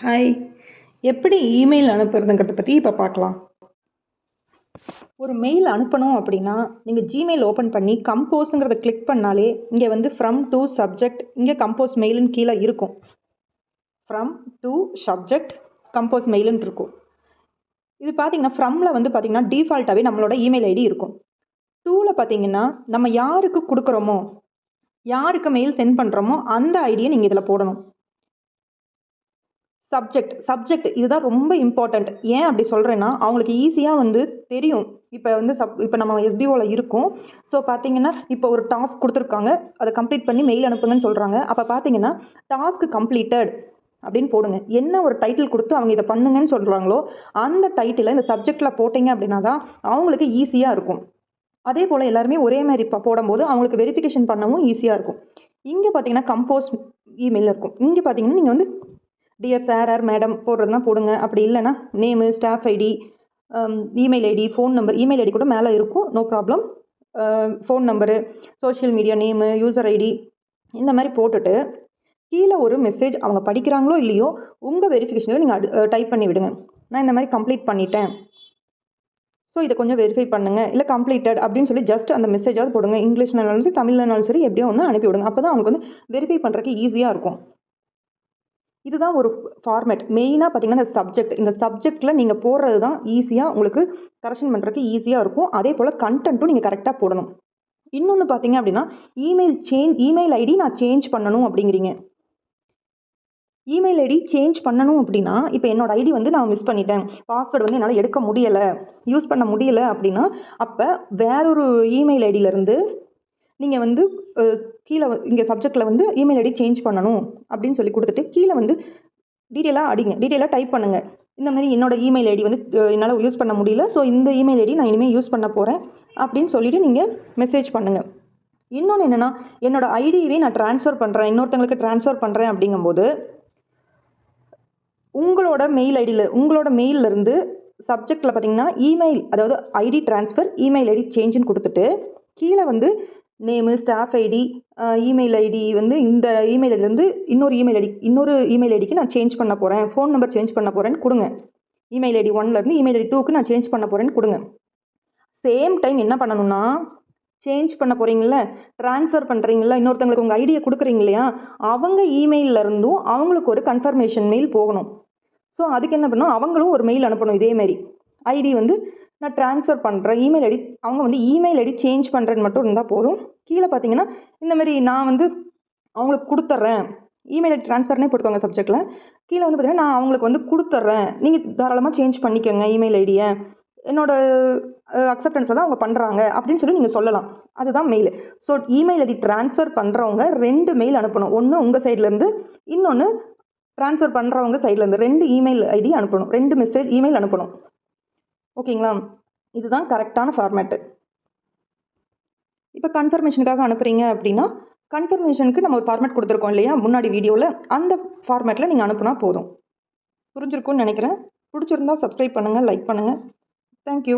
Hi எப்படி email அனுப்புறதுங்கிறத பற்றி இப்போ பார்க்கலாம். ஒரு மெயில் அனுப்பணும் அப்படின்னா நீங்கள் ஜிமெயில் ஓப்பன் பண்ணி கம்போஸுங்கிறத கிளிக் பண்ணாலே இங்கே வந்து ஃப்ரம் டு சப்ஜெக்ட் இங்கே கம்போஸ் மெயிலுன்னு கீழே இருக்கும். ஃப்ரம் டு சப்ஜெக்ட் கம்போஸ் மெயிலுன்னு இருக்கும். இது பார்த்தீங்கன்னா ஃப்ரம்மில் வந்து பார்த்தீங்கன்னா டிஃபால்ட்டாகவே நம்மளோட இமெயில் ஐடி இருக்கும். டூவில் பார்த்தீங்கன்னா நம்ம யாருக்கு கொடுக்குறோமோ யாருக்கு மெயில் சென்ட் பண்ணுறோமோ அந்த ஐடியை நீங்கள் இதில் போடணும். சப்ஜெக்ட் சப்ஜெக்ட் இதுதான் ரொம்ப இம்பார்ட்டண்ட் ஏன் அப்படி சொல்கிறேன்னா அவங்களுக்கு ஈஸியாக வந்து தெரியும். இப்போ வந்து சப் இப்போ நம்ம எஸ்பிஓவில் இருக்கோம். ஸோ பார்த்தீங்கன்னா இப்போ ஒரு டாஸ்க் கொடுத்துருக்காங்க. அதை கம்ப்ளீட் பண்ணி மெயில் அனுப்புங்கன்னு சொல்கிறாங்க அப்போ பார்த்தீங்கன்னா டாஸ்க் கம்ப்ளீட்டட் அப்படின்னு போடுங்க. என்ன ஒரு டைட்டில் கொடுத்து அவங்க இதை பண்ணுங்கன்னு சொல்கிறாங்களோ அந்த டைட்டிலை இந்த சப்ஜெக்டில் போட்டிங்க அப்படின்னா தான் அவங்களுக்கு ஈஸியாக இருக்கும். அதே போல் எல்லாருமே ஒரே மாதிரி இப்போ போடும்போது அவங்களுக்கு வெரிஃபிகேஷன் பண்ணவும் ஈஸியாக இருக்கும். இங்கே பார்த்தீங்கன்னா கம்போஸ் இமெயில் இருக்கும். இங்கே பார்த்தீங்கன்னா நீங்கள் வந்து டியர் சார் ஆர் மேடம் போடுறதுனா போடுங்க. அப்படி இல்லைன்னா name staff ID email ID phone number email ID கூட மேலே இருக்கும். No problem phone number social media name user ID இந்த மாதிரி போட்டுட்டு கீழே ஒரு மெசேஜ் அவங்க படிக்கிறாங்களோ இல்லையோ உங்கள் வெரிஃபிகேஷனுக்கு நீங்கள் டைப் பண்ணி விடுங்க. நான் இந்த மாதிரி கம்ப்ளீட் பண்ணிட்டேன். ஸோ இதை கொஞ்சம் வெரிஃபை பண்ணுங்கள் இல்லை கம்ப்ளீட்டட் அப்படின்னு சொல்லி ஜஸ்ட் அந்த மெசேஜாவது போடுங்க. இங்கிலீஷ்னாலும் சரி தமிழ்னாலும் சரி எப்படியோ ஒன்று அனுப்பி விடுங்க. அப்போ தான் அவங்களுக்கு வந்து வெரிஃபை பண்ணுறதுக்கு ஈஸியாக இருக்கும். இதுதான் ஒரு ஃபார்மேட் மெயினாக பார்த்தீங்கன்னா இந்த சப்ஜெக்ட் இந்த சப்ஜெக்டில் நீங்கள் போடுறது தான் ஈஸியாக உங்களுக்கு கரெக்ஷன் பண்ணுறதுக்கு ஈஸியாக இருக்கும். அதே போல் கண்டென்ட்டும் நீங்கள் கரெக்டாக போடணும். இன்னொன்று பார்த்தீங்க அப்படின்னா இமெயில் சேஞ்ச் இமெயில் ஐடி நான் சேஞ்ச் பண்ணணும் அப்படிங்கிறீங்க. இமெயில் ஐடி சேஞ்ச் பண்ணணும் அப்படின்னா இப்போ என்னோட ஐடி வந்து நான் மிஸ் பண்ணிட்டேன். பாஸ்வேர்டு வந்து என்னால் எடுக்க முடியலை. யூஸ் பண்ண முடியலை அப்படின்னா அப்போ வேறொரு இமெயில் ஐடியிலேருந்து நீங்கள் வந்து கீழே இங்கே சப்ஜெக்டில் வந்து இமெயில் ஐடி சேஞ்ச் பண்ணணும் அப்படின்னு சொல்லி கொடுத்துட்டு கீழே வந்து டீட்டெயிலாக அடிங்க. டீட்டெயிலாக டைப் பண்ணுங்கள் இந்த மாதிரி என்னோடய இமெயில் ஐடி வந்து என்னால் யூஸ் பண்ண முடியல. ஸோ இந்த இமெயில் ஐடி நான் இனிமேல் யூஸ் பண்ண போகிறேன் அப்படின்னு சொல்லிவிட்டு நீங்கள் மெசேஜ் பண்ணுங்கள் இன்னொன்று என்னென்னா என்னோடய ஐடியவே நான் ட்ரான்ஸ்ஃபர் பண்ணுறேன் இன்னொருத்தங்களுக்கு ட்ரான்ஸ்ஃபர் பண்ணுறேன் அப்படிங்கும்போது உங்களோட மெயில் ஐடியில் உங்களோட மெயிலிருந்து சப்ஜெக்டில் பார்த்தீங்கன்னா இமெயில் அதாவது ஐடி ட்ரான்ஸ்ஃபர் இமெயில் ஐடி சேஞ்சுன்னு கொடுத்துட்டு கீழே வந்து name staff ID email ID வந்து இந்த இமெயில் ஐடிலேருந்து இன்னொரு இமெயில் ஐடி இன்னொரு இமெயில் ஐடிக்கு நான் சேஞ்ச் பண்ண போகிறேன் ஃபோன் நம்பர் சேஞ்ச் பண்ண போகிறேன்னு கொடுங்க. இமெயில் ஐடி ஒன்லேருந்து இமெயில் ஐடி டூக்கு நான் சேஞ்ச் பண்ண போகிறேன்னு கொடுங்க. சேம் டைம் என்ன பண்ணணும்னா சேஞ்ச் பண்ண போகிறீங்கள ட்ரான்ஸ்ஃபர் பண்ணுறீங்களா இன்னொருத்தவங்களுக்கு உங்கள் ஐடியை கொடுக்குறீங்க இல்லையா அவங்க இமெயிலில் இருந்தும் அவங்களுக்கு ஒரு கன்ஃபர்மேஷன் மெயில் போகணும். ஸோ அதுக்கு என்ன பண்ணணும்? அவங்களும் ஒரு மெயில் அனுப்பணும் இதேமாரி ஐடி வந்து நான் ட்ரான்ஸ்ஃபர் பண்ணுறேன் இமெயில் ஐடி அவங்க வந்து இமெயில் ஐடி சேஞ்ச் பண்ணுறேன்னு மட்டும் இருந்தால் போதும். கீழே பார்த்தீங்கன்னா இந்த மாதிரி நான் வந்து அவங்களுக்கு கொடுத்துட்றேன் இமெயில் ஐடி ட்ரான்ஸ்ஃபர்னே போட்டுக்கோங்க சப்ஜெக்டில் கீழே வந்து பார்த்தீங்கன்னா நான் அவங்களுக்கு வந்து கொடுத்துட்றேன் நீங்கள் தாராளமாக சேஞ்ச் பண்ணிக்கோங்க இமெயில் ஐடியை என்னோட அக்செப்டன்ஸில் தான் அவங்க பண்ணுறாங்க அப்படின்னு சொல்லி நீங்கள் சொல்லலாம். அதுதான் mail so email ID transfer பண்ணுறவங்க ரெண்டு மெயில் அனுப்பணும். ஒன்று உங்கள் சைட்லேருந்து இன்னொன்று ட்ரான்ஸ்ஃபர் பண்ணுறவங்க சைட்லேருந்து ரெண்டு இமெயில் ஐடி அனுப்பணும். ரெண்டு மெசேஜ் இமெயில் அனுப்பணும். ஓகேங்களா? இதுதான் கரெக்டான ஃபார்மேட்டு இப்போ கன்ஃபர்மேஷனுக்காக அனுப்புகிறீங்க அப்படின்னா கன்ஃபர்மேஷனுக்கு நம்ம ஒரு ஃபார்மேட் கொடுத்துருக்கோம் இல்லையா? முன்னாடி வீடியோவில் அந்த ஃபார்மேட்டில் நீங்கள் அனுப்புனா போதும். புரிஞ்சிருக்கும்னு நினைக்கிறேன். பிடிச்சிருந்தா சப்ஸ்கிரைப் பண்ணுங்கள் லைக் பண்ணுங்கள் தேங்க்யூ